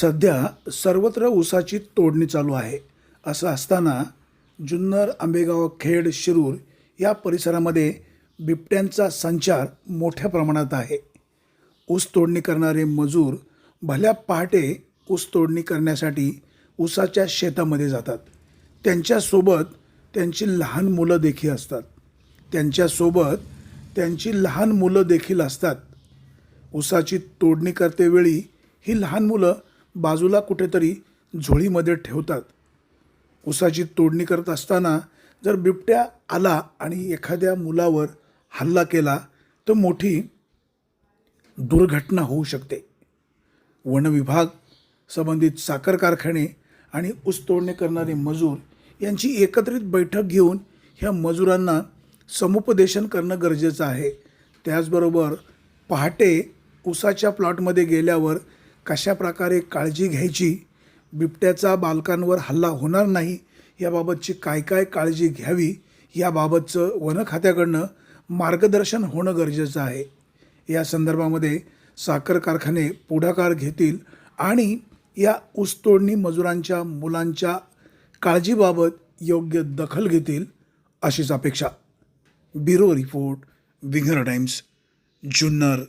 सध्या सर्वत्र ऊसाची तोडणी चालू आहे. असं असताना जुन्नर आंबेगाव खेड शिरूर या परिसरामध्ये बिबट्यांचा संचार मोठ्या प्रमाणात आहे. ऊस तोडणी करणारे मजूर भल्या पहाटे ऊस तोडणी करण्यासाठी ऊसाच्या शेतामध्ये जातात. त्यांच्यासोबत त्यांची लहान मुलं देखील असतात. त्यांच्यासोबत त्यांची लहान मुलं देखील असतात. ऊसाची तोडणी करतेवेळी ही लहान मुलं बाजूला कुठेतरी झोळीमध्ये ठेवतात. ऊसाची तोडणी करत असताना जर बिबट्या आला आणि एखाद्या मुलावर हल्ला केला तर मोठी दुर्घटना होऊ शकते. वनविभाग संबंधित साखर कारखाने आणि ऊस तोडणी करणारे मजूर यांची एकत्रित बैठक घेऊन ह्या मजुरांना समुपदेशन करणं गरजेचं आहे. त्याचबरोबर पहाटे ऊसाच्या प्लॉटमध्ये गेल्यावर कशा प्रकारे काळजी घ्यायची? बिबट्याचा बालकांवर हल्ला होणार नाही याबाबतची काय काय काळजी घ्यावी याबाबतचं वन खात्याकडनं मार्गदर्शन होणं गरजेचं आहे. या संदर्भामध्ये साखर कारखाने पुढाकार घेतील आणि या ऊसतोडणी मजुरांच्या मुलांच्या काळजीबाबत योग्य दखल घेतील अशीच अपेक्षा. Bureau report Winger Times Junnar.